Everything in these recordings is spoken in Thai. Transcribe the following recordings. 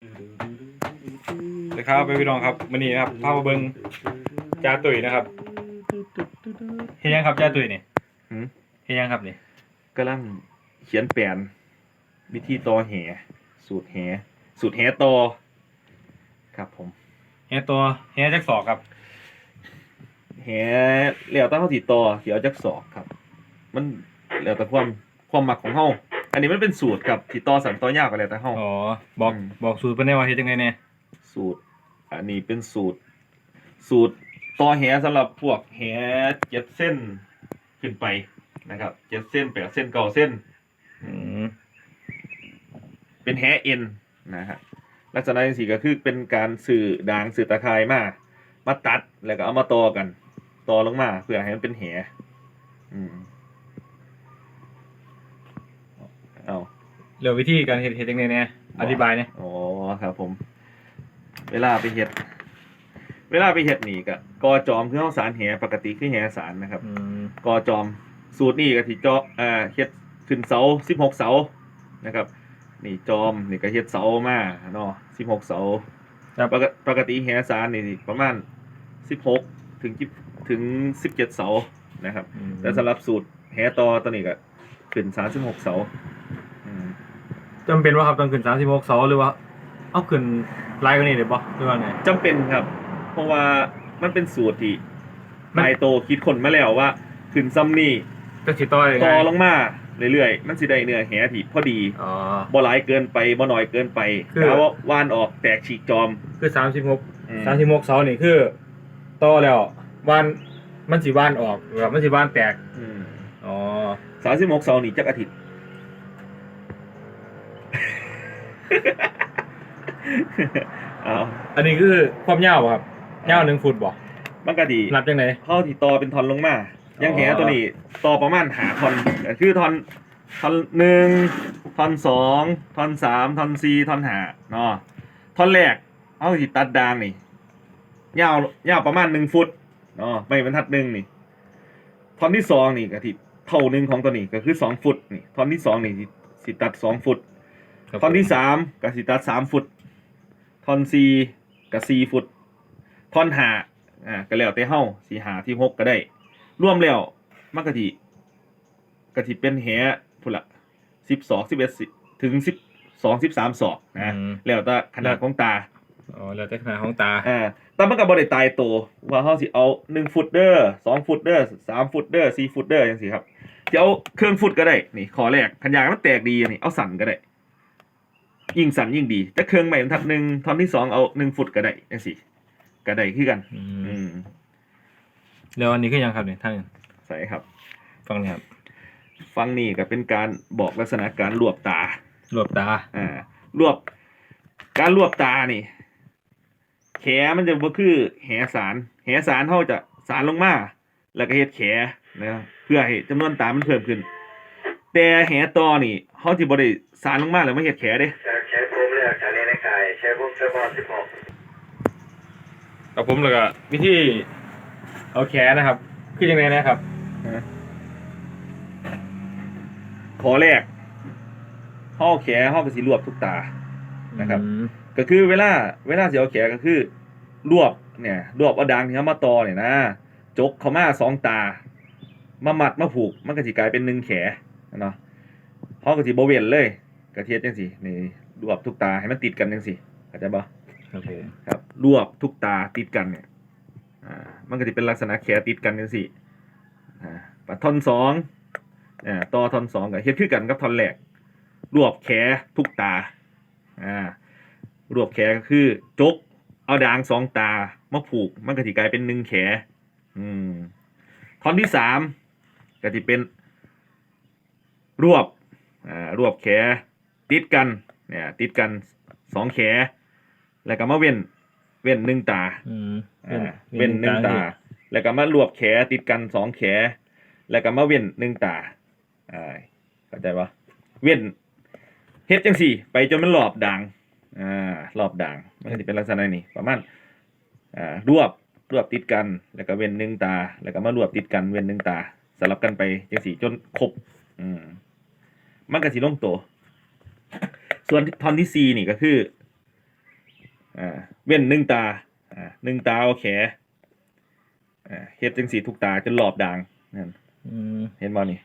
สวัสดีครับพี่น้องครับวันนี้นะครับพามาเบิ้งจ่าตุ๋ยนะครับเฮียยังครับจ่าตุ๋ยนี่หืมเฮียยังครับนี่กำลังเขียนแผนวิธีต่อแหสูตรแหสูตรแหต่อครับผมเฮียตัวเฮียจักสอกครับแหแล้วแตั้งเขาติดต่อเดี๋ยวจักศอกครับ มันแล้วแต่ความความหมักของเฮา อันนี้มันเป็นสูตรครับติดต่อสันต่อยากก็แล้วแต่เฮาอ๋อ บอกอืม บอกสูตรเป็นแน่ว่าเฮ็ดจังไงเนี่ยสูตร อันนี้เป็นสูตร สูตรต่อแหสำหรับพวกแหเจ็ดเส้นขึ้นไปนะครับเจ็ดเส้นแปดเส้นเก้าเส้น อืมเป็นแฮเอ็นนะฮะลักษณะอย่างสี่ก็คือเป็นการสื่อด่างสื่อตะไคร้มามาตัดแล้วก็เอามาต่อกัน ต่อลงมาเพื่อให้มันเป็นแหอืมเอา เรื่องวิธีการเฮ็ดเฮ็ดจังไงเนี่ยอธิบายเนี่ยอ๋อครับผม เวลาไปเห็ด เวลาไปเห็ดนี่ก็กอจอมคือข้าวสารแหปกติคือแหสารนะครับอืมกอจอมสูตรนี่ก็ที่เจาะอ่าเฮ็ดขึ้นเสาสิบหกเสานะครับ นี่จอมนี่ก็เฮ็ดเสามาเนาะสิบหกเสาครับปกติปกติแหสารนี่ประมาณสิบหกถึง10ถึงสิบเจ็ดเสานะครับอืมแต่สำหรับสูตรแหตอตัวนี้ก็ขึ้นสามสิบหกเสาอืม จำเป็นว่าครับต้องขึ้น36เสาหรือว่า เอาขึ้นหลายกว่านี้ได้บ่หรือว่าไง จำเป็นครับ เพราะว่ามันเป็นสูตรที่มัน นายโตคิดคนมาแล้วว่า ขึ้นซ้ำนี่ก็สิต่อยังไงต่อลงมาเรื่อยๆ มันสิได้เนื้อแหที่พอดีอ๋อ บ่หลายเกินไปบ่น้อยเกินไปคือถ้าว่าว่านออกแตกฉีกจอมคือ36อืม36เสานี่คือต่อแล้วว่านมันสิว่านออกหรือว่ามันสิว่านแตกอืมอ๋อสามสิบหกเสานี่จักอาทิตย์ เอาอันนี้คือความยาวบ่ครับยาวหนึ่งฟุตบ่มันก็ดีนับจังไดเข้าที่ต่อเป็นทอนลงมาอ๋อยังแหตัวนี้ต่อประมาณหาทอนก็คือทอนทอนหนึ่งทอนสองทอนสามทอนสี่ทอนหาเนาะทอนแรกเอาที่ตัดดางนี่ยาวยาวประมาณหนึ่งฟุตเนาะไม่บรรทัดหนึ่งนี่ทอนที่สองนี่ก็ที่เท่าหนึ่งของตัวนี้ก็คือสองฟุตนี่ทอนที่สองนี่สิสิตัดสองฟุต ครับท่อนที่สามก็สิตัดสามฟุตท่อนสี่ก็สี่ฟุตท่อนหาอ่าก็แล้วแต่เฮาสี่หาที่หกก็ได้ รวมแล้วมันก็สิก็สิเป็นแหพุ่นละสิบสองสิบเอ็ดถึงสิบสองสิบสามศอกนะอืม แล้วแต่ขนาดของตา อ๋อแล้วแต่ขนาดของตา อ่าแต่มันก็บ่ได้ตายโตวว่าเฮาสิเอาหนึ่งฟุตเด้อสองฟุตเด้อสามฟุตเด้อสี่ฟุตเด้อจังซี่ครับจะเอาเครื่องฟุตก็ได้ นี่ขอแรกขันยางมันแตกดีนี่เอาสั่นก็ได้ ยิ่งสั่นยิ่งดี แต่เครื่องใหม่บรรทัดหนึ่งท่อนที่สองเอาหนึ่งฟุตก็ได้จังซี่ก็ได้คือกัน อือืมมแล้วอันนี้คือยังครับเนี่ยท่านใช่ครับ ฟังนี่ครับ ฟังนี่ก็เป็นการบอกลักษณะการรวบตา รวบตา อ่ารวบ การรวบตานี่แขมันจะบ่คือแหสารแหสารเท่าจะสารลงมาแล้วก็เฮ็ดแขนะครับเพื่อให้จำนวนตามันเพิ่มขึ้น แต่แหตอนี่เขาจะบ่ได้สารลงมาแล้วมาเฮ็ดแขเด้ กกับผมแล้วก็วิธีเอาแขนนะครับคือยังไงนะครับขอแรกเขาเอาแขเขาก็สิรวบทุกตานะครับอืมก็คือเวลาเวลาสิเอาแขก็คือ รวบเนี่ย รวบเอาดังที่เขามาตอเนี่ยนะจกเขามาสองตา มามัดมาผูก มันก็สิกลายเป็นหนึ่งแขเนาะเขาก็สิบ่เว้นเลยกระเทียดจังสินี่รวบทุกตาให้มันติดกันจังสิ เข้าใจปะครับผมครับ รวบทุกตาติดกันเนี่ย อ่า มันก็จะเป็นลักษณะแขติดกันจังสิอ่าปัดท่อนสองอ่าต่อท่อนสองกับเฮ็ดคือกันกับท่อนแรก รวบแขทุกตา อ่า รวบแขก็คือจก เอาดางสองตามาผูก มันก็สิกลายเป็นหนึ่งแขอืม ท่อนที่สามก็จะเป็น รวบ อ่า รวบแขติดกัน เนี่ย ติดกันสองแข แล้วก็มาเว้น เว้นหนึ่งตาอืมอ่าเว้นหนึ่งตา แล้วก็มารวบแขติดกันสองแขแล้วก็มาเว้นหนึ่งตาอ่าเข้าใจปะเว้นเฮ็ดจังสี่ ไปจนมันหลอบด่างอ่ารอบด่าง มันก็จะเป็นลักษณะนี้ประมาณอ่ารวบรวบติดกัน แล้วก็เว้นหนึ่งตา แล้วก็มารวบติดกันเว้นหนึ่งตาสลับกันไปจังสี่จนครบอืมมันก็สิลงตัว ส่วนท่อนที่สี่นี่ก็คือ อ่าเว้นหนึ่งตาอ่าหนึ่งตาเอาแขอ่าเฮ็ดจังสีทุกตาจนรอบด่างนั่นอืมเห็นบ่นี่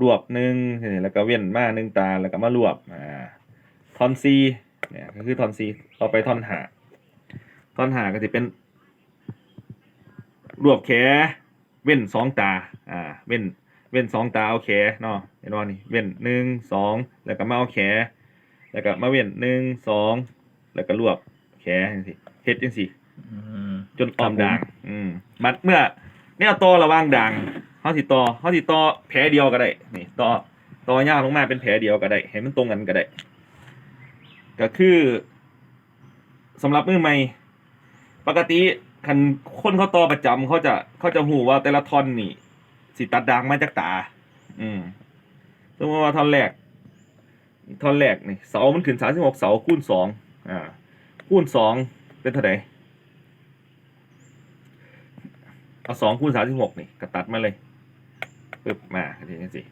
รวบหนึ่งแล้วก็เว้นมาหนึ่งตาแล้วก็มารวบอ่าทอนซีเนี่ยก็คือทอนซีเอาไปทอนหาทอนหาก็จะเป็น รวบแขเว้นสองตา อ่า เว้น เว้นสองตาเอาแขเนาะ เห็นว่านี่ เว้นหนึ่งสอง แล้วก็มาเอาแขแล้วก็มาเว้นหนึ่งสอง แล้วก็รวบแข จังซี่เฮ็ดจังซี่อืม จนออมด่าง อืมมัดเมื่อเนี่ยต่อระหว่างด่างเฮาสิต่อเฮาสิต่อแผลเดียวก็ได้ นี่ต่อต่อยาวลงมาเป็นแผลเดียวก็ได้ ให้มันตรงกันก็ได้ ก็คือสำหรับมือใหม่ ปกติคันคนเขาต่อประจำเขาจะเขาจะหูว่าแต่ละท่อนนี่ สิตัดด่างมาจากตา อืมสมมติว่าท่อนแรก ท่อนแรกนี่เสามันขึ้นสามสิบหกเสาคูณสองอ่า คูณสองเป็นเท่าไหร่เอาสองคูณสามสิบหกนี่ก็ตัดมาเลยปึ๊บมาทีนี้สิ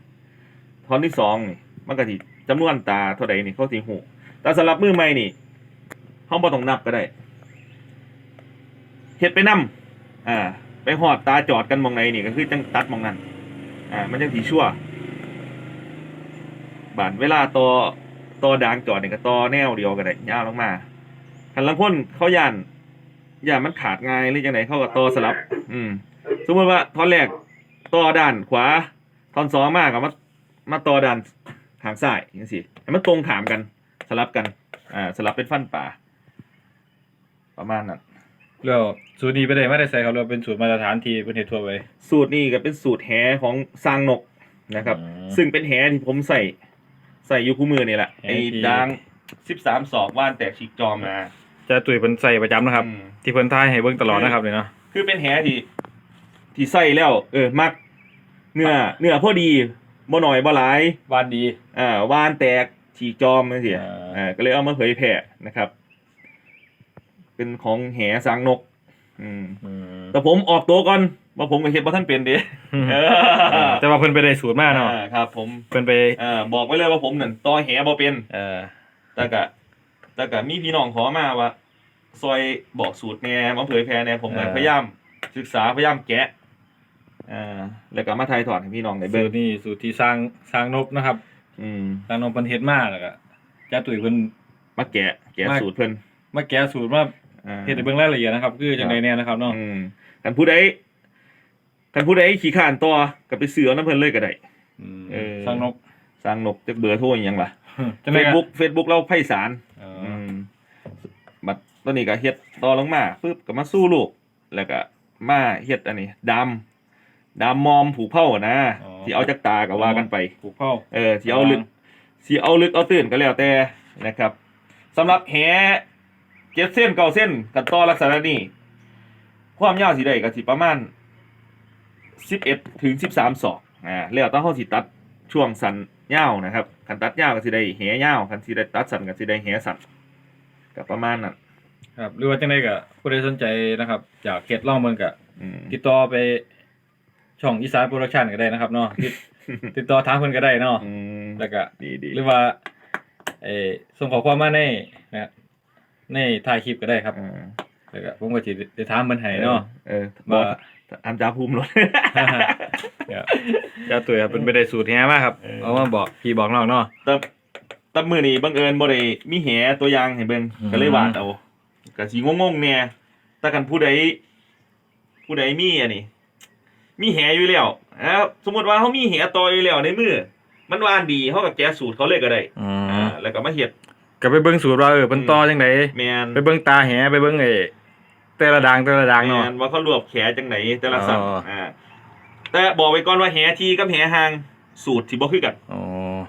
ท่อนที่สองนี่มันก็สิจำนวนตาเท่าไหร่นี่เขาสิหูแต่สำหรับมือใหม่นี่ห้องบ่ต้องนับก็ได้เฮ็ดไปนํอ่า ไปหอดตาจอดกันมองไหนนี่ก็คือจังตัดมองนั้นอ่า มันจังสีชั่วบานเวลาต่อต่อดางจอดเนี่ยก็ต่อแนวเดียวก็ได้ยาวลงมา คันลังคนเขาย่านย่านมันขาดง่ายหรือจังไดเขาก็ต่อสลับ อืม สมมติว่าท่อนแรกต่อด้านขวาท่อนสองมากกับมามาต่อด้านทางซ้ายอย่างสิให้มันตรงขามกันสลับกัน อ่า สลับเป็นฟันป่า ประมาณนั้น แล้วสูตรนี้ไปได้ไม่ได้ใส่ครับเราเป็นสูตรมาตรฐานที่ประเทศทั่วไปสูตรนี้ก็เป็นสูตรแหของสร้างนกนะครับอืมซึ่งเป็นแหที่ผมใส่ใส่อยูคู่มือนี่แหละแหไอ้ที่ดางสิบสามศอกว่านแตกฉีกจอมมา จะตุ๋ยเพิ่นใส่ประจำนะครับ อืม ที่เพิ่นทายให้เบิ่งตลอดนะครับเนี่ยเนาะ คือเป็นแหที่ ที่ใส่แล้ว เออ มัก เนื้อ เนื้อพอดีบ่หน่อยบ่หลาย วานดี อ่าว่านแตกฉีกจอมนั่นสิอ่า อ่าก็เลยเอามาเผยแผ่นะครับ เป็นของแหสร้างนกอืมอืม แต่ผมออกตัวก่อนว่าผมก็เฮ็ดบ่ท่านเป็นเด้เออแต่ว่าเพิ่นไปได้สูตรมาเนาะอ่าครับ ผมเพิ่นไปอ่าบอกไว้เลยว่าผมนั่นต่อแหบ่เป็น เอ่อแต่กะ แต่กะมีพี่น้องขอมาว่า ซอยบอกสูตรแหน่มาเผยแพร่แหน่ผมก็พยายามศึกษาพยายามแกะอ่าแล้วก็มาถ่ายทอดให้พี่น้องได้สูเบิ่งตรนี้สูตรที่สร้างสร้างนบนะครับอืมสร้างนบเพิ่นเฮ็ดมาแล้วก็จะตุ๋ยเพิ่น มาแกะ แกะมา สูตรเพิ่นมาแก้สูตรมาอ่า เฮ็ดให้เบิ่งรายละเอียดนะครับ คือจังไดแน่นะครับเนาะ อืมคันผู้ใดคันผู้ใดขี้ข้านต่อก็ไปเสือน้ำเพิ่นเลยก็ได้อืมเออ สร้างนบสร้างนกจักเบอร์โทรอิหยังล่ะ จังได๋ Facebook Facebook เราไพศาล เออือม บัดตอนนี้ก็เฮ็ดต่อลงมาปึ๊บก็มาสู้ลูก แล้วก็มาเฮ็ดอันนี้ดำดำมอมผูกเผ่านะที่เอาจักตาก็ว่ากันไป ผูกเป้า เออที่เอาลึกที่เอาลึกเอาตื่นก็แล้วแต่นะครับสำหรับแหเจ็ดเส้นเก้าเส้นกันต่อลักษณะนี้ ความยาวสิได้ก็สิประมาณสิบเอ็ดถึงสิบสามศอกอ่าแล้วต้องเฮาสิตัดช่วงสั้นยาวนะครับคันตัดยาวก็สิได้แหยาวคันสิได้ตัดสั้นก็สิได้แหสั้น ก็ประมาณนั้นครับ หรือว่าจังไดก็ผู้ใดสนใจนะครับอยากเฮ็ดลองเบิ่งก็อืมติดต่อไปช่องอีสานโปรดักชันก็ได้นะครับเนาะติดติดต่อทางเพิ่นก็ได้เนาะอืมแล้วก็ ดีดีหรือว่าเออส่งข้อความมาในนะครับในถ่ายคลิปก็ได้ครับอ่าแล้วก็ผมก็สิได้ถามเพิ่นให้เนาะเออบอกว่า อันจ้าภูมิรถเนี่ยจะตัวครับเป็นไปได้สูตรแฮมากครับ เออ เอามาบอกพี่บอกน้องเนาะ แต่ แต่มือนี้บังเอิญบ่ได้มีแหตัวอย่างให้เบิ่งอืม ก็เลยวาดเอาก็สิงงๆแน่แต่กันผู้ใดผู้ใดมีอันนี้มีแหอยู่แล้วนะครับสมมติว่าเขามีแหต่ออยู่แล้วในมือมันวานดีเขาก็แก้สูตรเขาเลยก็ได้อือ่ามแล้วก็มาเฮ็ด ก็ไปเบิ่งสูตรว่าเออเพิ่นต่อจังไดแม่นไปเบิ่งตาแหไปเบิ่งไอ้แต่ละดังแต่ละดังแม่เนาะ นว่าเขารวบแขจังไหนแต่ละสัตว์อ๋ออ่อ่าแต่บอกไว้ก่อนว่าแหทีกับแหหางสูตรสิบ่คือกันอ๋อ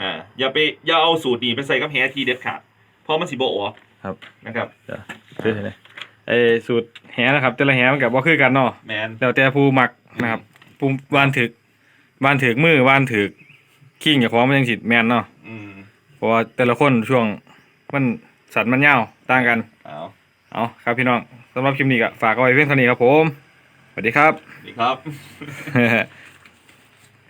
อ่า อย่าไปอย่าเอาสูตรนี้ไปใส่กับแหทีเด็ดขาดเพราะมันสิบ่ออกครับ นะครับคือไดไอ้สูตรแหนะครับ แต่ละแหมันก็บ่คือกันเนาะแมนแล้วแต่ผู้มักนะครับผู้วานถึกวานถึกมือวานถึกขิงอย่าของมันจังสิแม่นเนาะอืมเพราะว่าแต่ละคนช่วงมันสันมันยาวต่างกัน เอาเอาครับพี่น้องสำหรับคลิปนี้ก็ฝากเอาไว้เพียงเท่านี้ครับผมสวัสดีครับ ดีครับ